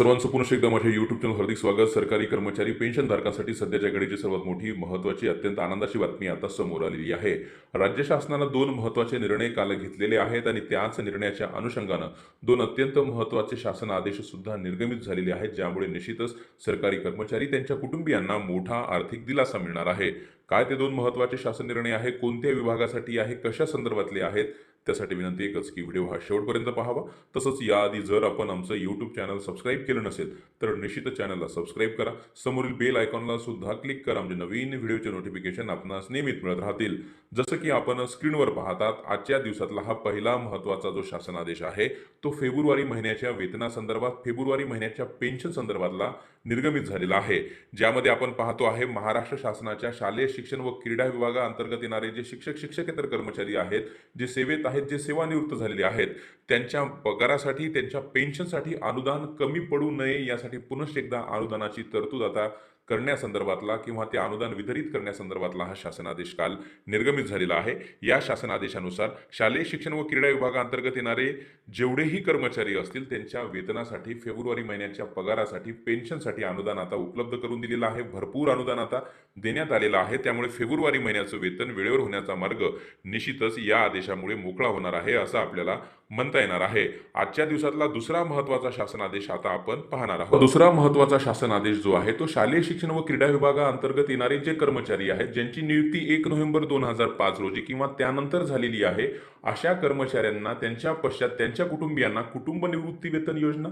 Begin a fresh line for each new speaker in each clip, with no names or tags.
सर्वांचं पुन्हा एकदा माझ्या युट्यूब चॅनल हार्दिक स्वागत. सरकारी कर्मचारी पेन्शनधारकांसाठी सध्याच्या घडीची सर्वात मोठी महत्त्वाची अत्यंत आनंदाची बातमी आता समोर आलेली आहे. राज्य शासनानं दोन महत्त्वाचे निर्णय काल घेतलेले आहेत आणि त्याच निर्णयाच्या अनुषंगानं दोन अत्यंत महत्त्वाचे शासन आदेश सुद्धा निर्गमित झालेले आहेत ज्यामुळे निश्चितच सरकारी कर्मचारी त्यांच्या कुटुंबियांना मोठा आर्थिक दिलासा मिळणार आहे. काय ते दोन महत्त्वाचे शासन निर्णय आहे कोणत्या विभागासाठी आहे कशा संदर्भातले आहेत त्यासाठी विनंती एकच की व्हिडिओ हा शेवटपर्यंत पाहावा. तसंच याआधी जर आपण आमचं यूट्यूब चॅनल सबस्क्राईब केलं नसेल तर निश्चित चॅनलला सबस्क्राईब करा. समोरील बेल आयकॉनला सुद्धा क्लिक करा म्हणजे नवीन व्हिडिओचे नोटिफिकेशन आपणास नियमित मिळत राहतील. जसं की आपण स्क्रीनवर पाहतात आजच्या दिवसातला हा पहिला महत्त्वाचा जो शासन आदेश आहे तो फेब्रुवारी महिन्याच्या वेतनासंदर्भात फेब्रुवारी महिन्याच्या पेन्शन संदर्भातला निर्गमित झालेला आहे. ज्यामध्ये आपण पाहतो आहे महाराष्ट्र शासनाच्या शालेय शिक्षण व क्रीडा विभागाअंतर्गत येणारे जे शिक्षक शिक्षकेतर कर्मचारी आहेत जे सेवेत आहेत जे सेवानिवृत्त झालेले आहेत त्यांच्या पगारासाठी त्यांच्या पेन्शनसाठी अनुदान कमी पडू नये यासाठी पुनश्च एकदा अनुदानाची तरतूद आता करण्यासंदर्भातला किंवा ते अनुदान वितरित करण्यासंदर्भातला हा शासन आदेश काल निर्गमित झालेला आहे. या शासन आदेशानुसार शालेय शिक्षण व क्रीडा विभागाअंतर्गत येणारे जेवढेही कर्मचारी असतील त्यांच्या वेतनासाठी फेब्रुवारी महिन्याच्या पगारासाठी पेन्शनसाठी अनुदान आता उपलब्ध करून दिलेलं आहे. भरपूर अनुदान आता देण्यात आलेलं आहे. त्यामुळे फेब्रुवारी महिन्याचं वेतन वेळेवर होण्याचा मार्ग निश्चितच या आदेशामुळे मोकळा होणार आहे असं आपल्याला म्हणता येणार आहे. आजच्या दिवसातला दुसरा महत्त्वाचा शासन आदेश आता आपण पाहणार आहोत. दुसरा महत्त्वाचा शासन आदेश जो आहे तो शालेय शिक्षण व क्रीडा विभागाअंतर्गत येणारे जे कर्मचारी आहेत ज्यांची नियुक्ती एक नोव्हेंबर दोन हजार पाच रोजी किंवा त्यानंतर झालेली आहे अशा कर्मचाऱ्यांना त्यांच्या पश्चात त्यांच्या कुटुंबियांना कुटुंब निवृत्ती वेतन योजना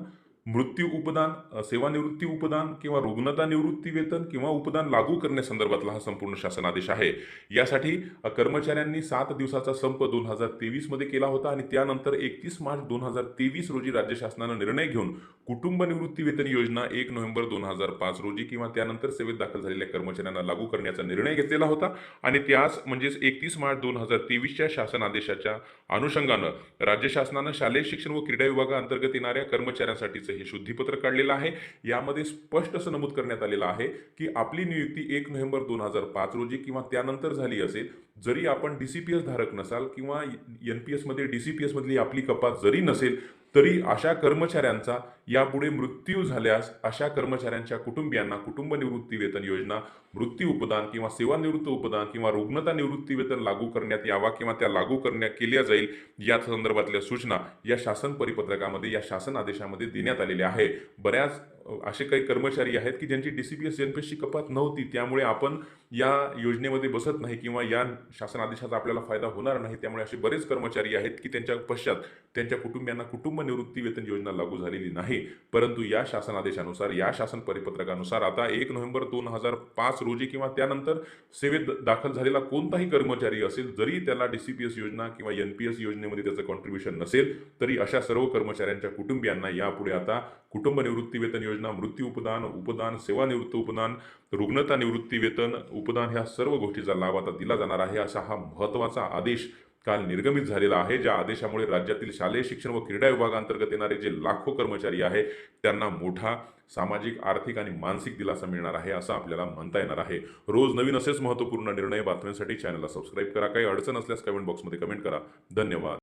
मृत्यू उपदान सेवानिवृत्ती उपदान किंवा रुग्णता निवृत्ती वेतन किंवा उपदान लागू करण्यासंदर्भातला हा संपूर्ण शासन आदेश आहे. यासाठी कर्मचाऱ्यांनी सात दिवसाचा संप दोन हजार तेवीसमध्ये केला होता आणि त्यानंतर एकतीस मार्च दोन हजार तेवीस रोजी राज्य शासनानं निर्णय घेऊन कुटुंब निवृत्ती वेतन योजना एक नोव्हेंबर दोन हजार पाच रोजी किंवा त्यानंतर सेवेत दाखल झालेल्या कर्मचाऱ्यांना लागू करण्याचा निर्णय घेतलेला होता. आणि त्यास म्हणजेच एकतीस मार्च दोन हजार तेवीसच्या शासन आदेशाच्या अनुषंगानं राज्य शासनानं शालेय शिक्षण व क्रीडा विभागाअंतर्गत येणाऱ्या कर्मचाऱ्यांसाठीचं हे शुद्धीपत्र काढलेलं आहे. यामध्ये स्पष्ट असं नमूद करण्यात आलेलं आहे की आपली नियुक्ती एक नोव्हेंबर दोन हजार पाच रोजी किंवा त्यानंतर झाली असेल जरी आपण डी सी पी एस धारक नसाल किंवा एन पी एसमध्ये डी सी पी एसमधली आपली कपात जरी नसेल तरी अशा कर्मचाऱ्यांचा यापुढे मृत्यू झाल्यास अशा कर्मचाऱ्यांच्या कुटुंबियांना कुटुंब निवृत्ती वेतन योजना मृत्यू उपदान किंवा सेवानिवृत्त उपदान किंवा रुग्णता निवृत्ती वेतन लागू करण्यात यावा किंवा त्या लागू करण्यात केल्या जाईल या संदर्भातल्या सूचना या शासन परिपत्रकामध्ये या शासन आदेशामध्ये देण्यात आलेल्या आहे बऱ्याच असे काही कर्मचारी आहेत की ज्यांची D C P S N P कपात नव्हती त्यामुळे आपण या योजनेमध्ये बसत नाही किंवा या शासन आदेशाचा आपल्याला फायदा होणार नाही त्यामुळे असे बरेच कर्मचारी आहेत की त्यांच्या पश्चात त्यांच्या कुटुंबियांना कुटुंब निवृत्ती वेतन योजना लागू झालेली नाही. परंतु या शासन आदेशानुसार या शासन परिपत्रकानुसार आता एक नोव्हेंबर दोन हजार पाच रोजी किंवा त्यानंतर सेवेत द- दाखल झालेला कोणताही कर्मचारी असेल जरी त्याला डी सी पी एस योजना किंवा एन पी एस योजनेमध्ये त्याचं कॉन्ट्रीब्युशन नसेल तरी अशा सर्व कर्मचाऱ्यांच्या कुटुंबियांना यापुढे आता कुटुंब निवृत्ती वेतन योजना मृत्यू उपदान उपदान सेवानिवृत्त उपदान रुग्णता निवृत्ती वेतन उपदान ह्या सर्व गोष्टीचा लाभ आता दिला जाणार आहे. असा हा महत्त्वाचा आदेश काल निर्गमित झालेला आहे. ज्या आदेशामुळे राज्यातील शालेय शिक्षण व क्रीडा विभागांतर्गत येणारे जे लाखो कर्मचारी आहे त्यांना मोठा सामाजिक आर्थिक आणि मानसिक दिलासा मिळणार आहे असं आपल्याला म्हणता येणार आहे. रोज नवीन असेच महत्त्वपूर्ण निर्णय बातम्यांसाठी चॅनलला सबस्क्राईब करा. काही अडचण असल्यास कमेंट बॉक्समध्ये कमेंट करा. धन्यवाद.